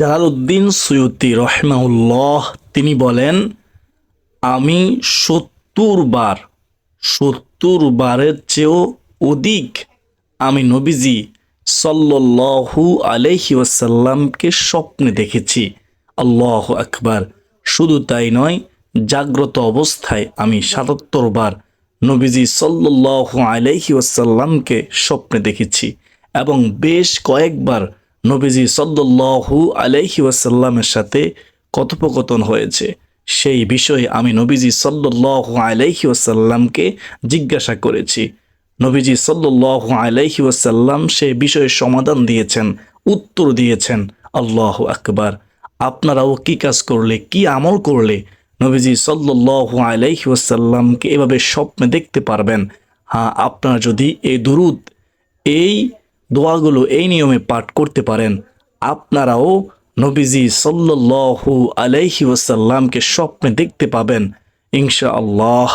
Jalaluddin সৈয়দি রহমাউল্লাহ তিনি বলেন, আমি সত্তর বার, সত্তর বারের চেয়েও অধিক আমি নবীজি সাল্লাল্লাহু আলাইহি ওয়াসাল্লামকে স্বপ্নে দেখেছি। আল্লাহ আকবার। শুধু তাই নয়, জাগ্রত অবস্থায় আমি সাতাত্তর বার নবীজি সাল্লাল্লাহু আলাইহি ওয়াসাল্লামকে স্বপ্নে দেখেছি এবং বেশ কয়েকবার নবীজি সাল্লাল্লাহু আলাইহি ওয়াসাল্লামের সাথে কথোপকথন হয়েছে। সেই বিষয়ে আমি নবীজি সাল্লাল্লাহু আলাইহি ওয়াসাল্লামকে জিজ্ঞাসা করেছি। নবীজি সাল্লাল্লাহু আলাইহি ওয়াসাল্লাম সেই বিষয়ে সমাধান দিয়েছেন, উত্তর দিয়েছেন, আল্লাহ আকবার। আপনারাও কি কাজ করলে, কি আমল করলে নবীজি সাল্লাল্লাহু আলাইহি ওয়াসাল্লামকে এভাবে স্বপ্নে দেখতে পারবেন? হ্যাঁ আপনারা যদি এই দুরুদ, এই দোয়াগুলো এই নিয়মে পাঠ করতে পারেন। আপনারাও নবীজি সাল্লাল্লাহু আলাইহি ওয়াসাল্লামকে স্বপ্নে দেখতে পাবেন। ইনশা আল্লাহ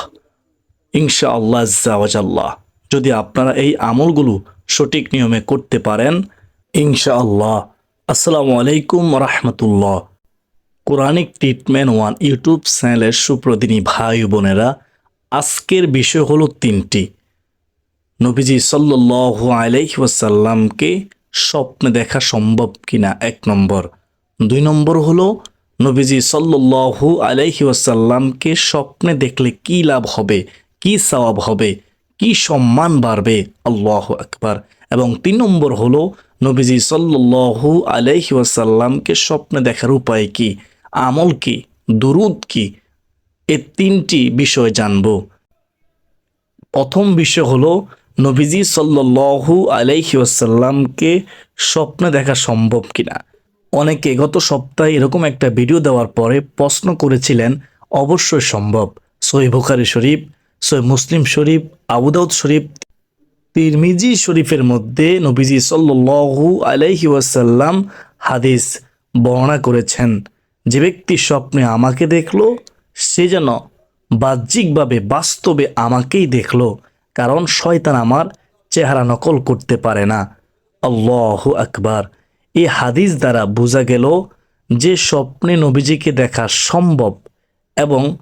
ইনশা আল্লাহ জাওয়াজাল্লাহ যদি আপনারা এই আমলগুলো সঠিক নিয়মে করতে পারেন ইনশা আল্লাহ আসসালামু আলাইকুম রহমতুল্লাহ। কোরআনিক ট্রিটমেন্ট ওয়ান ইউটিউব চ্যানেলের সুপ্রদিনী ভাই বোনেরা, আজকের বিষয় হলো তিনটি। নবীজি সাল্লাল্লাহু আলাইহি ওয়াসাল্লামকে স্বপ্নে দেখা সম্ভব কিনা? এক নম্বর। দুই নম্বর হলো, নবীজি সাল্লাল্লাহু আলাইহি ওয়াসাল্লামকে স্বপ্নে দেখলে কি লাভ হবে? কি সওয়াব হবে? কি সম্মান বাড়বে? আল্লাহ আকবার। এবং তিন নম্বর হলো, নবীজি সাল্লাল্লাহু আলাইহি ওয়াসাল্লামকে স্বপ্নে দেখার উপায় কি? আমল কি? দুরুদ কি? এ তিনটি বিষয় জানব। প্রথম বিষয় হলো নবীজি সাল্লাল্লাহু আলাইহি ওয়াসাল্লামকে স্বপ্নে দেখা সম্ভব কিনা? অনেকে গত সপ্তাহে এরকম একটা ভিডিও দেওয়ার পরে প্রশ্ন করেছিলেন, অবশ্যই সম্ভব। সই বুখারি শরীফ সই মুসলিম শরীফ আবুদাউদ শরীফ, তিরমিজি শরীফের মধ্যে নবীজি সাল্লাল্লাহু আলাইহি ওয়াসাল্লাম হাদিস বর্ণনা করেছেন, যে ব্যক্তি স্বপ্নে আমাকে দেখল, সে যেন বাহ্যিকভাবে বাস্তবে আমাকেই দেখল। কারণ শয়তান আমার চেহারা নকল করতে পারে না। আল্লাহ আকবার। এই হাদিস দ্বারা বোঝা গেল যে স্বপ্নে নবীজিকে দেখা সম্ভব এবং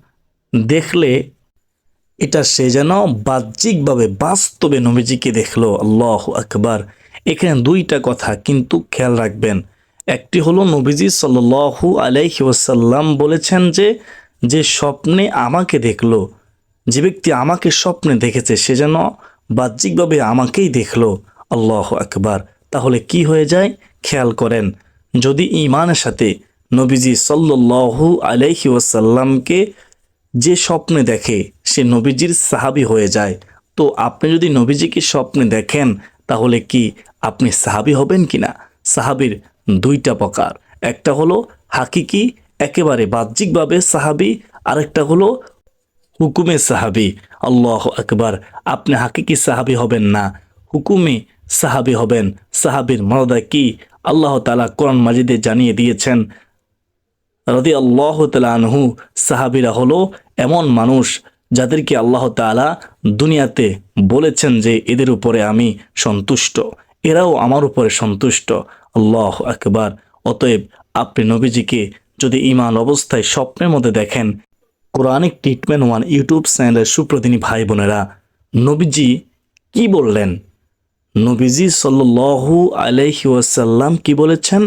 দেখলে এটা সে যেন বাহ্যিকভাবে বাস্তবে নবীজিকে দেখল। আল্লাহ আকবার। এখানে দুইটা কথা কিন্তু খেয়াল রাখবেন। একটি হলো নবীজি সাল্লু আলাইহি ওয়াসাল্লাম বলেছেন যে যে স্বপ্নে আমাকে দেখল যে ব্যক্তি আমাকে স্বপ্নে দেখেছে, সে যেন বাহ্যিকভাবে আমাকেই দেখল। আল্লাহ আকবার। তাহলে কি হয়ে যায়? খেয়াল করেন, যদি ইমানের সাথে নবীজি সাল্লু আলাইহি ওয়াসাল্লামকে যে স্বপ্নে দেখে, সে নবীজির সাহাবি হয়ে যায়। তো আপনি যদি নবীজিকে স্বপ্নে দেখেন, তাহলে কি আপনি সাহাবি হবেন কিনা? সাহাবির দুইটা প্রকার। একটা হলো হাকিকি, একেবারে বাহ্যিকভাবে সাহাবি, আরেকটা হলো হুকুমে সাহাবি, আল্লাহ আকবার। আপনি হাকিকি সাহাবি হবেন না। হুকুমে সাহাবি হবেন। সাহাবির মর্যাদা কি? আল্লাহ তালা কোরআন মাজিদে জানিয়ে দিয়েছেন রদি আল্লাহ আনহু, সাহাবিরা হলো এমন মানুষ যাদেরকে আল্লাহ তালা দুনিয়াতে বলেছেন যে এদের উপরে আমি সন্তুষ্ট, এরাও আমার উপরে সন্তুষ্ট। আল্লাহ আকবার। অতএব আপনি নবীজিকে যদি ইমান অবস্থায় স্বপ্নের মধ্যে দেখেন কোরআনিক ট্রিটমেন্ট ওয়ান ইউটিউব চ্যানেলের সুপ্রতিনি ভাই বোনেরা, নবীজি কি বললেন? নবীজি সাল্লু আলাইহি ওয়াসাল্লাম কি বলেছেন?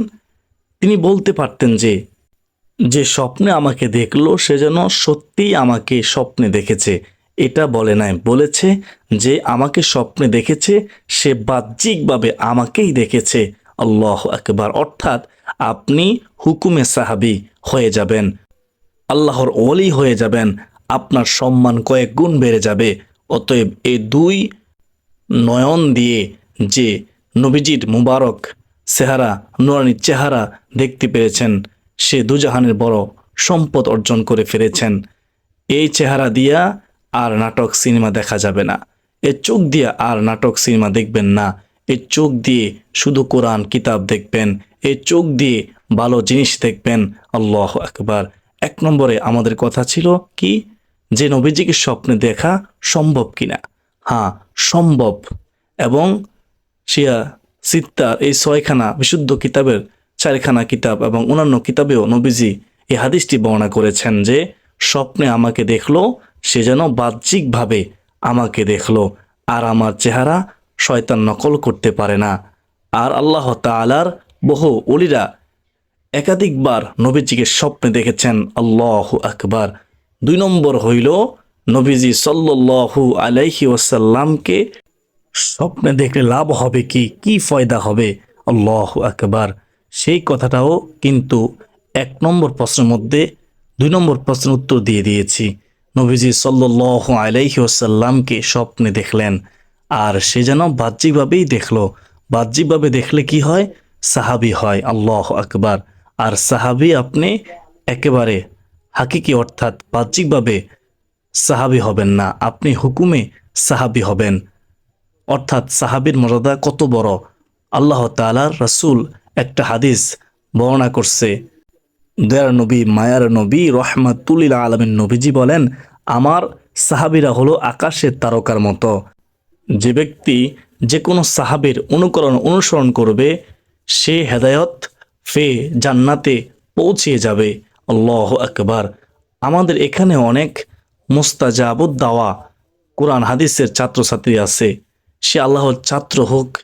তিনি বলতে পারতেন যে যে স্বপ্নে আমাকে দেখল, সে যেন সত্যিই আমাকে স্বপ্নে দেখেছে। এটা বলে নাই, বলেছে যে আমাকে স্বপ্নে দেখেছে, সে বাহ্যিকভাবে আমাকেই দেখেছে। আল্লাহ একবার অর্থাৎ আপনি হুকুমে সাহাবি হয়ে যাবেন। আল্লাহর ওলি হয়ে যাবেন, আপনার সম্মান কয়েক গুণ বেড়ে যাবে। অতএব এই দুই নয়ন দিয়ে যে নবীজির মুবারক চেহারা, নুরানির চেহারা দেখতে পেরেছেন, সে দুজাহানের বড় সম্পদ অর্জন করে ফেলেছেন এই চেহারা দিয়া আর নাটক সিনেমা দেখা যাবে না। এ চোখ দিয়ে আর নাটক সিনেমা দেখবেন না। এই চোখ দিয়ে শুধু কোরআন, কিতাব দেখবেন। এই চোখ দিয়ে ভালো জিনিস দেখবেন। আল্লাহ একবার এক নম্বরে আমাদের কথা ছিল কি? যে নবীজিকে স্বপ্নে দেখা সম্ভব কিনা? হ্যাঁ সম্ভব। এবং শিয়া সিত্তার এই ছয়খানা বিশুদ্ধ কিতাবের চারখানা কিতাব এবং অন্যান্য কিতাবেও নবীজি এই হাদিসটি বর্ণনা করেছেন যে, স্বপ্নে আমাকে দেখল, সে যেন বাহ্যিকভাবে আমাকে দেখল, আর আমার চেহারা শয়তান নকল করতে পারে না। আর আল্লাহ তালার বহু অলিরা একাধিকবার নবীজিকে স্বপ্নে দেখেছেন আল্লাহ আকবার। দুই নম্বর হইল নবীজি সাল্লু আলাইহি ওয়াসাল্লামকে স্বপ্নে দেখলে লাভ হবে কি? কি ফয়দা হবে? আল্লাহ আকবার। সেই কথাটাও কিন্তু এক নম্বর প্রশ্নের মধ্যে দুই নম্বর প্রশ্নের উত্তর দিয়ে দিয়েছি। নবীজি সাল্লাহ আলাইহি ওয়াসাল্লামকে স্বপ্নে দেখলেন আর সে যেন বাহ্যিকভাবেই দেখল। বাহ্যিকভাবে দেখলে কি হয়? সাহাবি হয়। আল্লাহ আকবার। আর সাহাবি আপনি একেবারে হাকিকি অর্থাৎ বাহ্যিকভাবে সাহাবি হবেন না। আপনি হুকুমে সাহাবি হবেন। অর্থাৎ সাহাবির মর্যাদা কত বড়? আল্লাহ তালার রসুল একটা হাদিস বর্ণনা করছে। দয়ার নবী, মায়ার নবী, রহমাতুল্লিল আলমিন নবীজি বলেন, আমার সাহাবিরা হলো আকাশের তারকার মতো। যে ব্যক্তি যে কোনো সাহাবের অনুকরণ অনুসরণ করবে, সে হেদায়ত ফে জান্নাতে পৌঁছিয়ে যাবে। আল্লাহ আকবার। আমাদের এখানে অনেক মুস্তাজাবুদ দাওয়া কোরআন হাদিসের ছাত্রছাত্রী আছে। সে আল্লাহর ছাত্র হোক,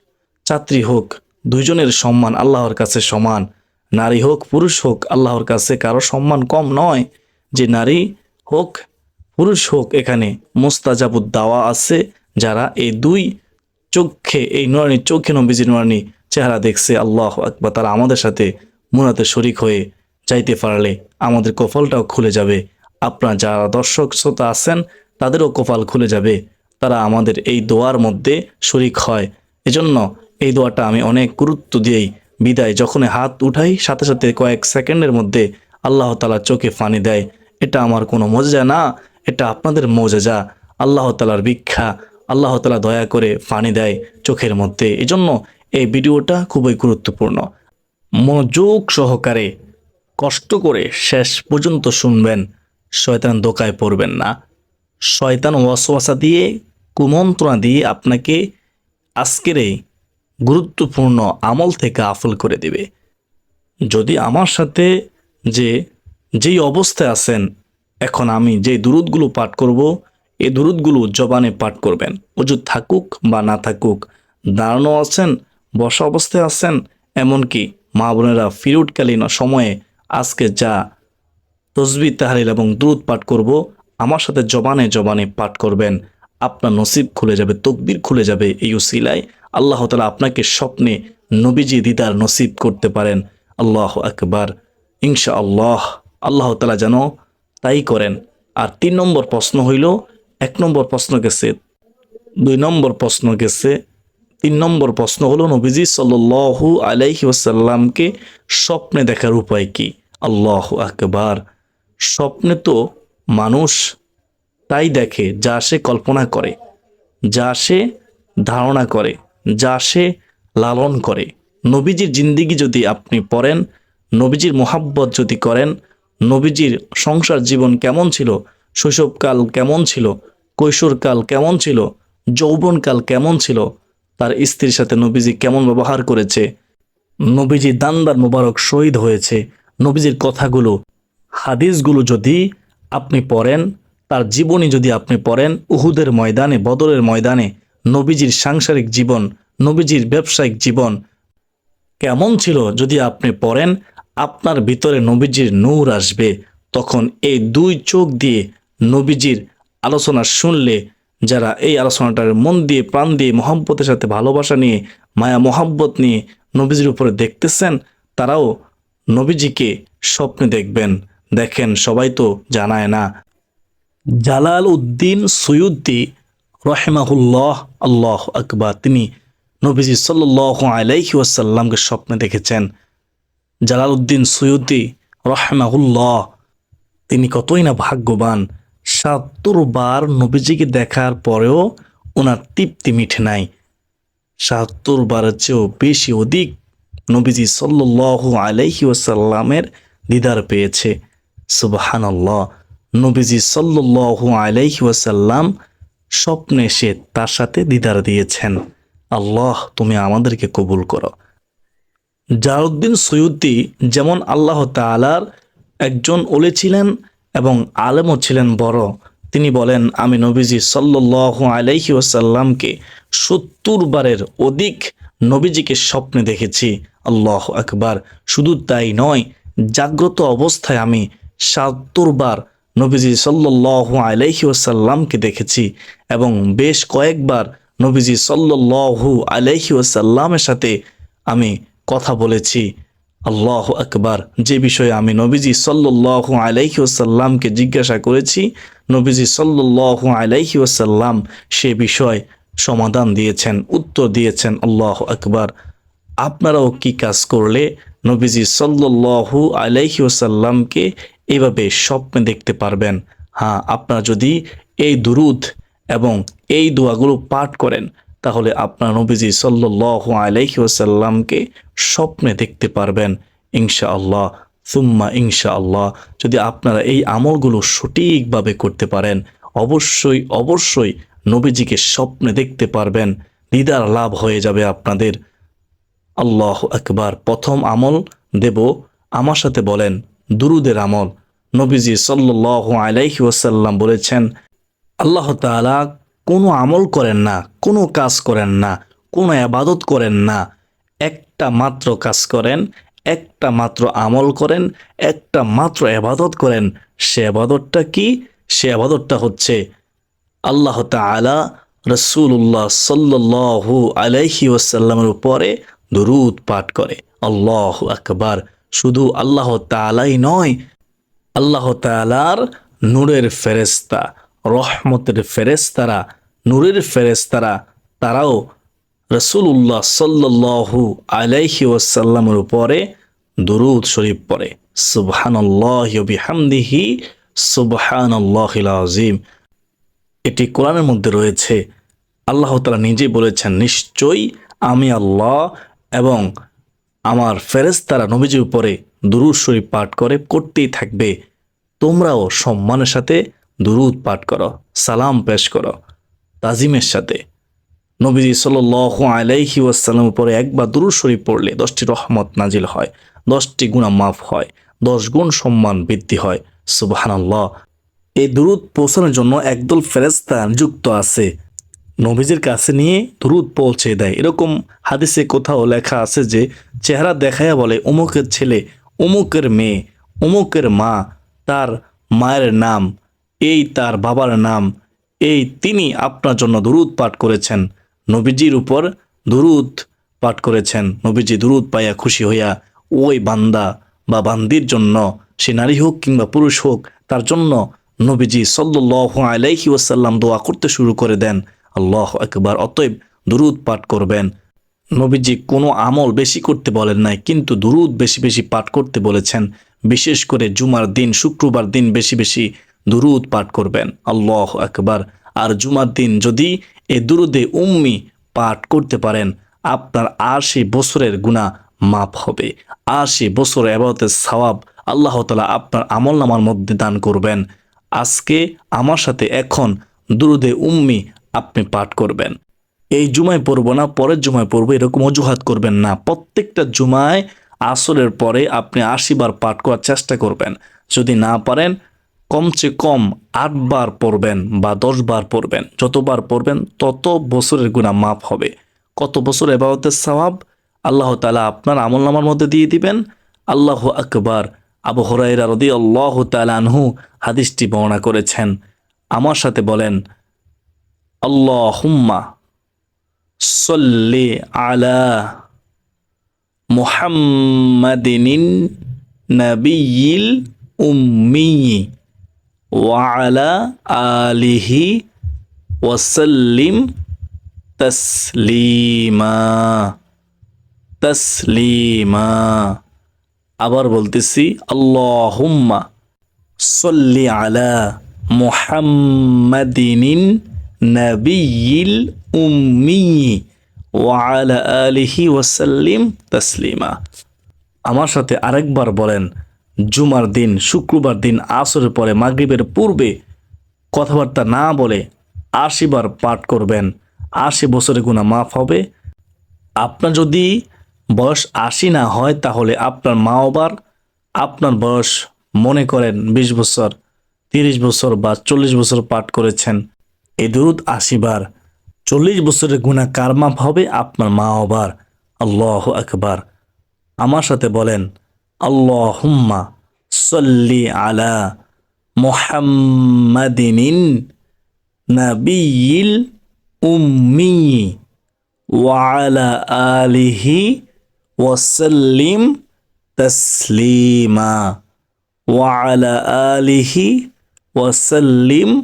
ছাত্রী হোক, দুইজনের সম্মান আল্লাহর কাছে সমান। নারী হোক, পুরুষ হোক, আল্লাহর কাছে কারও সম্মান কম নয়। যে নারী হোক, পুরুষ হোক, এখানে মোস্তাজাবুদ দাওয়া আছে। যারা এই দুই চোখে, এই নুরানি চোখে নবীজি নুরানি চেহারা দেখছে, আল্লাহ আকবার। তারা আমাদের সাথে মুনাতে শরিক হয়ে যাইতে পারলে আমাদের কপালটাও খুলে যাবে। আপনার যারা দর্শক শ্রোতা আছেন, তাদেরও কপাল খুলে যাবে। তারা আমাদের এই দোয়ার মধ্যে শরিক হয়। এজন্য এই দোয়াটা আমি অনেক গুরুত্ব দিয়েই বিদায় যখন হাত উঠাই, সাথে সাথে কয়েক সেকেন্ডের মধ্যে আল্লাহ তালা চোখে ফানি দেয়। এটা আমার কোনো মজা না, এটা আপনাদের মজেজা আল্লাহ তালার ভিক্ষা, আল্লাহ তালা দয়া করে ফানি দেয় চোখের মধ্যে। এজন্য এই ভিডিওটা খুবই গুরুত্বপূর্ণ। মনোযোগ সহকারে কষ্ট করে শেষ পর্যন্ত শুনবেন, শয়তান দোকায় পড়বেন না। শয়তান ওয়াসওয়াসা দিয়ে, কুমন্ত্রণা দিয়ে আপনাকে আজকের এই গুরুত্বপূর্ণ আমল থেকে আফল করে দেবে। যদি আমার সাথে যে, যেই অবস্থায় আছেন, এখন আমি যে দুরুদগুলো পাঠ করব, এই দুরুদগুলো জবানে পাঠ করবেন। অজুদ থাকুক বা না থাকুক, দাঁড়ানো আছেন বসা অবস্থায় আছেন এমনকি মা বোনেরা ফিরুটকালীন সময়ে আজকে যা তসবি তাহারিল এবং দ্রুত পাঠ করব, আমার সাথে জবানে জবানে পাঠ করবেন। আপনার নসিব খুলে যাবে, তকবির খুলে যাবে এই উসিলায় আল্লাহ তালা আপনাকে স্বপ্নে নবীজি দিদার নসিব করতে পারেন। আল্লাহ আকবার। ইনশা আল্লাহ আল্লাহ তালা যেন তাই করেন। আর তিন নম্বর প্রশ্ন হইল, এক নম্বর প্রশ্ন গেছে, দুই নম্বর প্রশ্ন গেছে তিন নম্বর প্রশ্ন হলো, নবীজি সাল্লু আলাইহি ওয়াসাল্লামকে স্বপ্নে দেখার উপায় কি? আল্লাহ আকবার। স্বপ্নে তো মানুষ তাই দেখে, যা সে কল্পনা করে, যা সে ধারণা করে, যা সে লালন করে। নবীজির জিন্দিগি যদি আপনি পড়েন, নবীজির মোহাব্বত যদি করেন, নবীজির সংসার জীবন কেমন ছিল, শৈশবকাল কেমন ছিল, কৈশোরকাল কেমন ছিল, যৌবনকাল কেমন ছিল তার স্ত্রীর সাথে নবীজি কেমন ব্যবহার করেছে? নবীজি দান্দার মোবারক শহীদ হয়েছে। নবীজির কথাগুলো, হাদিসগুলো যদি আপনি পড়েন, তার জীবনী যদি আপনি পড়েন, উহুদের ময়দানে, বদরের ময়দানে, নবীজির সাংসারিক জীবন, নবীজির ব্যবসায়িক জীবন কেমন ছিল যদি আপনি পড়েন, আপনার ভিতরে নবীজির নূর আসবে। তখন এই দুই চোখ দিয়ে নবীজির আলোচনা শুনলে যারা এই আলোচনাটার মন দিয়ে, প্রাণ দিয়ে, মহাব্বতের সাথে ভালোবাসা নিয়ে, মায়া, মহাব্বত নিয়ে নবীজির উপরে দেখতেছেন, তারাও নবীজিকে স্বপ্নে দেখবেন। দেখেন, সবাই তো জানায় না। জালাল উদ্দিন সৈয়দ্দি রহেমাহুল্লাহ, আল্লাহ আকবার, তিনি নবীজি সাল্লাহ আলাইহি ওয়াসাল্লামকে স্বপ্নে দেখেছেন। জালাল উদ্দিন সৈয়দ্দি রহমাহুল্লাহ, তিনি কতই না ভাগ্যবান। সাত্তর বার নবীজিকে দেখার পরেও ওনার তৃপ্তি মিঠে নাই। সাত্তর বারের চেয়েও বেশি অধিক নবীজি সাল্লাহ আলাইহি ওয়াসাল্লামের দিদার পেয়েছে। সুবাহানাল্লাহ। নবীজি সাল্লাহ আলাইহি ওয়াসাল্লাম স্বপ্নে সে তার সাথে দিদার দিয়েছেন। আল্লাহ, তুমি আমাদেরকে কবুল করো। জারুদ্দিন সৈয়দি যেমন আল্লাহ তালার একজন ওলি ছিলেন এবং আলেমও ছিলেন বড়। তিনি বলেন, আমি নবীজি সাল্লাহ আলাইহি ওসাল্লামকে সত্তর বারের অধিক নবীজিকে স্বপ্নে দেখেছি। আল্লাহ আকবার। শুধু তাই নয়, জাগ্রত অবস্থায় আমি সাত্তর বার নবীজি সাল্লাহ আলাইহি ওসাল্লামকে দেখেছি এবং বেশ কয়েকবার নবীজি সাল্লাহু আলাইহি ওসাল্লামের সাথে আমি কথা বলেছি। আল্লাহ আকবার। যে বিষয়ে আমি নবীজি সাল্লাহু আলাইহি ওসাল্লামকে জিজ্ঞাসা করেছি, নবীজি সাল্লাহু আলাইহি ওসাল্লাম সে বিষয় সমাধান দিয়েছেন, উত্তর দিয়েছেন, আল্লাহ আকবার। আপনারাও কি কাজ করলে নবীজি সাল্লাহু আলাইহি ওসাল্লামকে এভাবে স্বপ্নে দেখতে পারবেন? হ্যাঁ আপনারা যদি এই দুরুদ এবং এই দোয়াগুলো পাঠ করেন তাহলে আপনার নবীজি সাল্লাহ আলাইহি ওসাল্লামকে স্বপ্নে দেখতে পারবেন ইনশা আল্লাহ সুম্মা ইনশা আল্লাহ যদি আপনারা এই আমলগুলো সঠিকভাবে করতে পারেন, অবশ্যই অবশ্যই নবীজিকে স্বপ্নে দেখতে পারবেন দিদার লাভ হয়ে যাবে আপনাদের। আল্লাহ একবার প্রথম আমল দেব, আমার সাথে বলেন, দুরুদের আমল। নবীজি সাল্লাহ আলাইহি ওসাল্লাম বলেছেন, আল্লাহ তাআলা কোনো আমল করেন না, কোনো কাজ করেন না, কোনো আবাদত করেন না। একটা মাত্র কাজ করেন, একটা মাত্র আমল করেন, একটা মাত্র আবাদত করেন। সে আবাদতটা কি? সে আবাদতটা হচ্ছে আল্লাহ তাআলা রসুল্লাহ সাল্লাহু আলাইহি ওসাল্লামের উপরে দুরুদ পাঠ করে। আল্লাহ আকবার। শুধু আল্লাহ তাআলাই নয়, আল্লাহ তাআলার নূরের ফেরেস্তা রহমতের ফেরেস্তারা নূরের ফেরেস্তারা তারাও রসুল্লাহ সাল্লাহু আলাইহি ওয়াসাল্লামের উপরে দুরুদ শরীফ পড়ে। সুবহানাল্লাহি ওয়া বিহামদিহি, সুবহানাল্লাহিল আযীম। এটি কোরআনের মধ্যে রয়েছে। আল্লাহ তালা নিজে বলেছেন, নিশ্চয়ই আমি আল্লাহ এবং আমার ফেরেস্তারা নবীজির উপরে দুরুদ শরীফ পাঠ করে, করতেই থাকবে। তোমরাও সম্মানের সাথে দুরুদ পাঠ করো, সালাম পেশ করো। তাজিমের সাথে। নবীজি সাল আলাইহি ওয়াসাল্লাম উপরে একবার দুরুদ শরীফ পড়লে দশটি রহমত নাজিল হয়, দশটি গুণা মাফ হয়, দশ গুণ সম্মান বৃদ্ধি হয়। সুবাহানাল্লাহ। এই দুরুদ পৌঁছানোর জন্য একদল ফেরেস্তা যুক্ত আছে। নবীজির কাছে নিয়ে দুরুদ পৌঁছে দেয়। এরকম হাদিসে কোথাও লেখা আছে যে, চেহারা দেখাইয়া বলে অমুকের ছেলে অমুকের মেয়ে অমুকের মা, তার মায়ের নাম, এই তার বাবার নাম এই তিনি আপনার জন্য দুরুদ পাঠ করেছেন। নবীজির উপর দুরুদ পাঠ করেছেন। নবীজি দুরুদ পাইয়া খুশি হইয়া, ওই বান্দা বা বান্দির জন্য, সে নারী হোক কিংবা পুরুষ হোক, তার জন্য নবীজি সাল্লাহ আলাইহি ওয়াসাল্লাম দোয়া করতে শুরু করে দেন। আল্লাহ একবার অতএব দুরুদ পাঠ করবেন। নবীজি কোনো আমল বেশি করতে বলেন নাই, কিন্তু দুরুদ বেশি বেশি পাঠ করতে বলেছেন। বিশেষ করে জুমার দিন, শুক্রবার দিন বেশি বেশি দুরুদ পাঠ করবেন। আল্লাহ আকবার। আর জুমার দিন যদি এ দুরুদে উম্মি পাঠ করতে পারেন, আপনার আশি বছরের গুণা মাপ হবে। আশি বছর এবাদতের সওয়াব আল্লাহ তালা আপনার আমল নামার মধ্যে দান করবেন। আজকে আমার সাথে এখন দুরুদে উম্মি আপনি পাঠ করবেন। এই জুমায় পড়ব না, পরের জুমায় পড়ব, এরকম অজুহাত করবেন না। প্রত্যেকটা জুমায় আসরের পরে আপনি আশিবার পাঠ করার চেষ্টা করবেন। যদি না পারেন কমচে কম আটবার পড়বেন বা দশবার পড়বেন, যতবার পড়বেন তত বছরের গুণা মাপ হবে। কত বছর এবারতের সওয়াব? আল্লাহ তালা আপনার আমল নামার মধ্যে দিয়ে দিবেন। আল্লাহ আকবার। আবু হরাইরা রদি আল্লাহ তালানহু হাদিসটি বর্ণনা করেছেন। আমার সাথে বলেন আল্লাহ হুম্মা সল্লি আলা মুহাম্মাদিনিন নবিয়িল উম্মি ওয়ালা আলিহি ওয়াসাল্লিম তসলিমা তসলিমা। আবার বলতেছি, আল্লাহুম্মা সল্লি আলা মুহাম্মাদিনিন নবিয়িল উম্মি ওয়ালা আলিহি ওয়াসাল্লিম তসলিমা। আমার সাথে আরেকবার বলেন জুমার দিন, শুক্রবার দিন, আসরের পরে, মাগরিবের পূর্বে কথাবার্তা না বলে আশিবার পাঠ করবেন। আশি বছরের গুণা মাফ হবে। আপনার যদি বয়স আশি না হয়, তাহলে আপনার মা বাবার আপনার বয়স মনে করেন বিশ বছর, তিরিশ বছর বা চল্লিশ বছর পাঠ করেছেন। এ দুরুদ আশি বার। চল্লিশ বছরের গুণা কার মাপ হবে? আপনার মা বাবার। আল্লাহ আকবার। আমার সাথে বলেন আল্লাহ হুম্মা সল্লি আলা মোহাম্মদিন নবীল উম্মি ওয়ালা আলিহি ওয়াসাল্লিম তসলিমা ওয়ালা আলিহি ওয়াসাল্লিম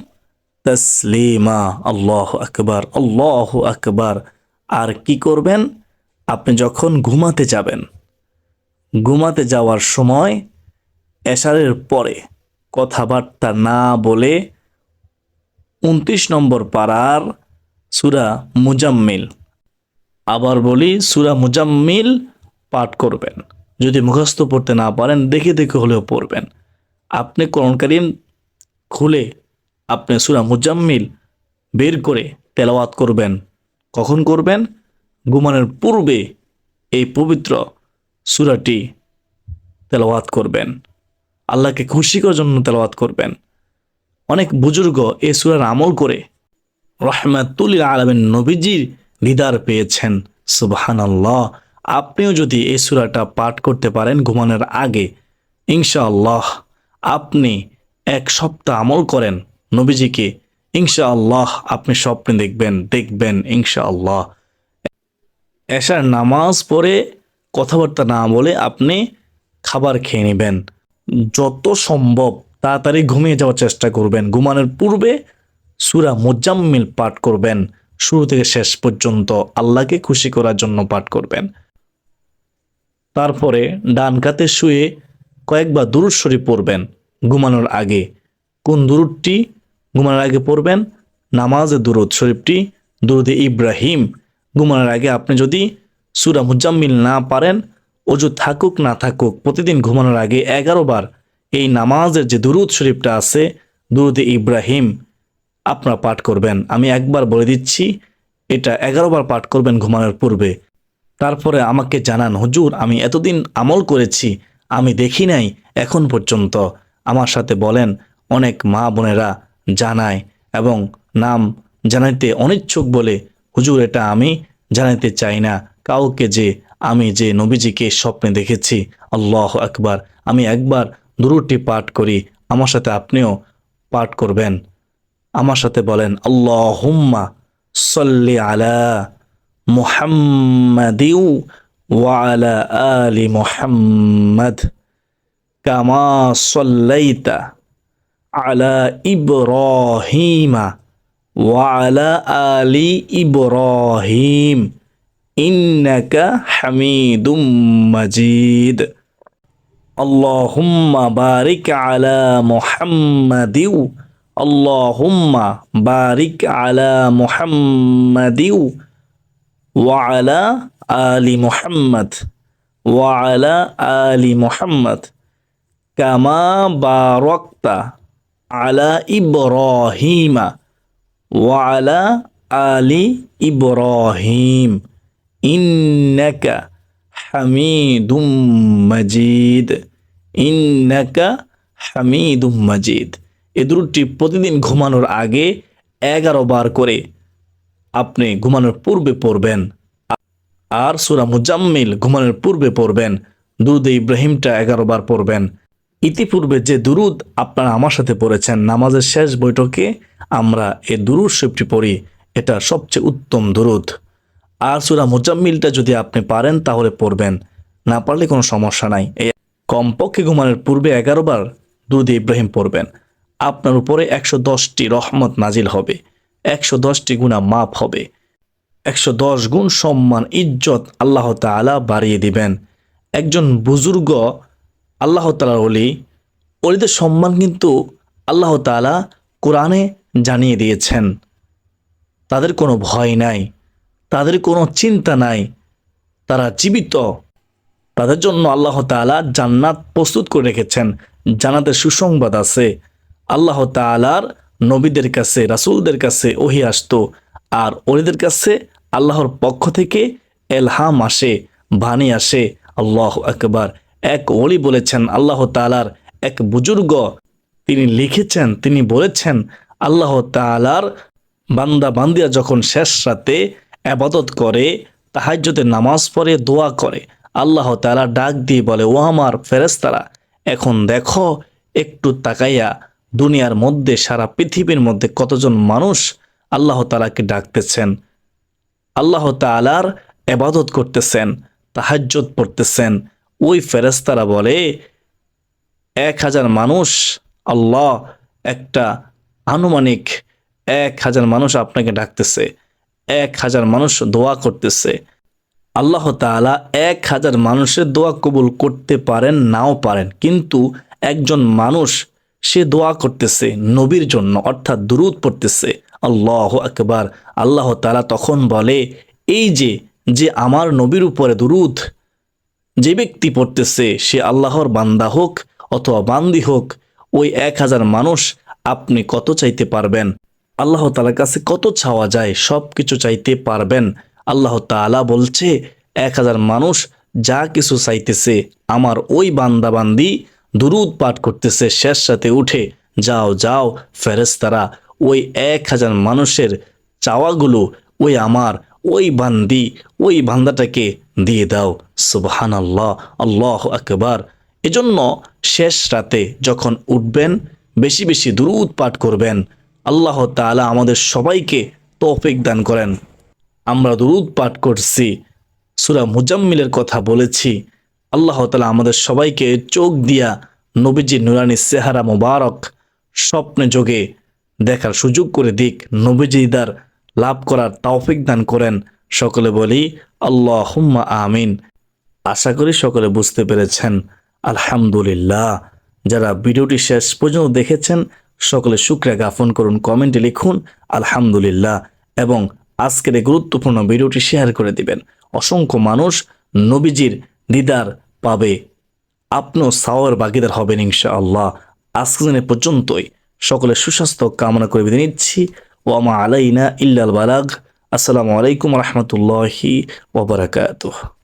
তসলিমা। আল্লাহ আকবার আল্লাহ আকবার। আর কি করবেন? আপনি যখন ঘুমাতে যাবেন ঘুমাতে যাওয়ার সময় এশারের পরে কথাবার্তা না বলে উনত্রিশ নম্বর পাড়ার সুরা মুজাম্মিল। আবার বলি, সুরা মুজাম্মিল পাঠ করবেন। যদি মুখস্থ পড়তে না পারেন, দেখে দেখে হলেও পড়বেন। আপনি কোরআন কারিম খুলে আপনি সুরা মুজাম্মিল বের করে তেলাওয়াত করবেন। কখন করবেন? ঘুমানোর পূর্বে এই পবিত্র সুরাটি তেলাওয়াত করবেন। আল্লাহকে খুশি করার জন্য তেলাওয়াত করবেন। অনেক বুজুর্গ এ সুরার আমল করে রহমাতুল আলমেন নবীজির দিদার পেয়েছেন। সুবাহান আল্লাহ আপনিও যদি এই সুরাটা পাঠ করতে পারেন ঘুমানোর আগে, ইনশাআল্লাহ আপনি এক সপ্তাহ আমল করেন নবীজিকে। ইনশাআল্লাহ আপনি স্বপ্নে দেখবেন দেখবেন ইনশাআল্লাহ। এশার নামাজ পড়ে কথাবার্তা না বলে আপনি খাবার খেয়ে নেবেন। যত সম্ভব তাড়াতাড়ি ঘুমিয়ে যাওয়ার চেষ্টা করবেন। ঘুমানোর পূর্বে সুরা মোজাম্মিল পাঠ করবেন। শুরু থেকে শেষ পর্যন্ত আল্লাহকে খুশি করার জন্য পাঠ করবেন। তারপরে ডান কাতে শুয়ে কয়েকবার দুরুদ শরীফ পড়বেন ঘুমানোর আগে। কোন দুরুদটি ঘুমানোর আগে পড়বেন? নামাজে দুরুদ শরীফটি দুরুদে ইব্রাহিম। ঘুমানোর আগে আপনি যদি সুরা মুজাম্মিল না পারেন, অজু থাকুক না থাকুক, প্রতিদিন ঘুমানোর আগে এগারো বার এই নামাজের যে দুরুদ শরীফটা আছে, দুরুদ ইব্রাহিম, আপনারা পাঠ করবেন। আমি একবার বলে দিচ্ছি, এটা এগারো বার পাঠ করবেন ঘুমানোর পূর্বে। তারপরে আমাকে জানান, হুজুর, আমি এতদিন আমল করেছি, আমি দেখি নাই, এখন পর্যন্ত। আমার সাথে বলেন, অনেক মা বোনেরা জানায় এবং নাম জানাইতে অনিচ্ছুক বলে, হুজুর, এটা আমি জানাইতে চাই না। কাউকে যে আমি যে নবীজিকে স্বপ্নে দেখেছি, আল্লাহ আকবার, আমি একবার দুরুটি পাঠ করি, আমার সাথে আপনিও পাঠ করবেন। আমার সাথে বলেন আল্লাহ হুম্মা সল্লি আলা মুহাম্মাদিউ ওয়ালা আলি মুহাম্মদ কামা সল্লাইতা আলা ইব্রাহিমা ওয়ালা আলি ইব্রাহিম। إنك حميد مجيد. اللهم بارك على محمد. اللهم بارك على محمد. وعلى آل محمد. وعلى آل محمد. كما باركت على إبراهيم. وعلى آل إبراهيم. ইন্নাকা হামিদুম মজিদ। ইন্নাকা হামিদুম মজিদ। এ দুরুদটি প্রতিদিন ঘুমানোর আগে এগারো বার করে আপনি ঘুমানোর পূর্বে পড়বেন। আর সুরা মুজাম্মিল ঘুমানোর পূর্বে পড়বেন। দুরুদ ইব্রাহিমটা এগারো বার পড়বেন। ইতিপূর্বে যে দুরুদ আপনারা আমার সাথে পড়েছেন, নামাজের শেষ বৈঠকে আমরা এ দুরুদ শরীফটি পড়ি। এটা সবচেয়ে উত্তম দুরুদ। আর সুরা মুজাম্মিলটা যদি আপনি পারেন, তাহলে পড়বেন। না পারলে কোনো সমস্যা নাই। এই কমপক্ষে ঘুমানোর পূর্বে এগারো বার দুরুদ ইব্রাহিম পড়বেন। আপনার উপরে একশো দশটি রহমত নাজিল হবে। একশো দশটি গুণা মাপ হবে। একশো দশ গুণ সম্মান, ইজ্জত আল্লাহ তালা বাড়িয়ে দিবেন। একজন বুজুর্গ আল্লাহ তালার অলি অলিদের সম্মান কিন্তু আল্লাহ তালা কোরআনে জানিয়ে দিয়েছেন। তাদের কোনো ভয় নাই। তাদের কোনো চিন্তা নাই। তারা জীবিত। তাদের জন্য আল্লাহ তাআলা জান্নাত প্রস্তুত করে রেখেছেন। জান্নাতের সুসংবাদ আছে। আল্লাহ তাআলার নবীদের কাছে, রাসূলদের কাছে ওহি আসতো। আর ওলিদের কাছে আল্লাহর পক্ষ থেকে এলহাম আসে, বাণী আসে। আল্লাহ আকবার। এক ওলি বলেছেন, আল্লাহ তালার এক বুজুর্গ। তিনি লিখেছেন, তিনি বলেছেন, আল্লাহ তালার বান্দা বান্দিয়া যখন শেষ রাতে আবাদত করে তাহাজ্যতে নামাজ পড়ে, দোয়া করে। আল্লাহ তালা ডাক দিয়ে বলে, ও আমার ফেরেস্তারা এখন দেখো, একটু তাকাইয়া দুনিয়ার মধ্যে, সারা পৃথিবীর মধ্যে কতজন মানুষ আল্লাহ তালাকে ডাকতেছেন। আল্লাহ তালার এবাদত করতেছেন তাহাজ্জত পড়তেছেন। ওই ফেরেস্তারা বলে, এক হাজার মানুষ, আল্লাহ একটা আনুমানিক এক হাজার মানুষ আপনাকে ডাকতেছে। এক হাজার মানুষ দোয়া করতেছে। আল্লাহ তাআলা এক হাজার মানুষের দোয়া কবুল করতে পারেন, নাও পারেন। কিন্তু একজন মানুষ, সে দোয়া করতেছে নবীর জন্য, অর্থাৎ দুরুদ পড়তেছে। আল্লাহ আকবার। আল্লাহ তাআলা তখন বলে, এই যে যে আমার নবীর উপরে দুরুদ, যে ব্যক্তি পড়তেছে, সে আল্লাহর বান্দা হোক অথবা বান্দি হোক, ওই এক হাজার মানুষ আপনি কত চাইতে পারবেন? আল্লাহ তালার কাছে কত চাওয়া যায় সব কিছু চাইতে পারবেন। আল্লাহ তাআলা বলছে, এক হাজার মানুষ যা কিছু চাইতেছে, আমার ওই বান্দা বান্দি দুরুদ পাঠ করতেছে, শেষ সাথে উঠে যাও যাও ফেরেস্তারা ওই এক হাজার মানুষের চাওয়াগুলো ওই আমার ওই বান্দি, ওই বান্দাটাকে দিয়ে দাও। সুবহান আল্লাহ আল্লাহ আকবার। এজন্য শেষ রাতে যখন উঠবেন, বেশি বেশি দুরুদ পাঠ করবেন। আল্লাহ তালা আমাদের সবাইকে তৌফিক দান করেন। আমরা দুরুদ পাঠ করছি, সুরা মুজাম্মিলের কথা বলেছি। আল্লাহ তালা আমাদের সবাইকে চোখ দিয়া নবীজি নুরানি সেহারা মোবারক স্বপ্নে যোগে দেখার সুযোগ করে দিক। নবীজিদার লাভ করার তৌফিক দান করেন। সকলে বলি আল্লাহ হুম্মা আমিন। আশা করি সকলে বুঝতে পেরেছেন। আলহামদুলিল্লাহ। যারা ভিডিওটি শেষ পর্যন্ত দেখেছেন সকলে শুক্রিয়া জ্ঞাপন করুন, কমেন্টে লিখুন, আলহামদুলিল্লাহ, এবং আজকের এই গুরুত্বপূর্ণ ভিডিওটি শেয়ার করে দিবেন। অসংখ্য মানুষ নবীজির দিদার পাবে। আপনিও সাওয়ার বাগিদার হবেন ইনশাআল্লাহ। আজকে দিনে পর্যন্তই। সকলে সুস্বাস্থ্য কামনা করে বিদায় নিচ্ছি। ওয়ামা আলাইনা ইল্লাল বালাগ। আসসালামু আলাইকুম রহমতুল্লাহি ওবরাকাতুহ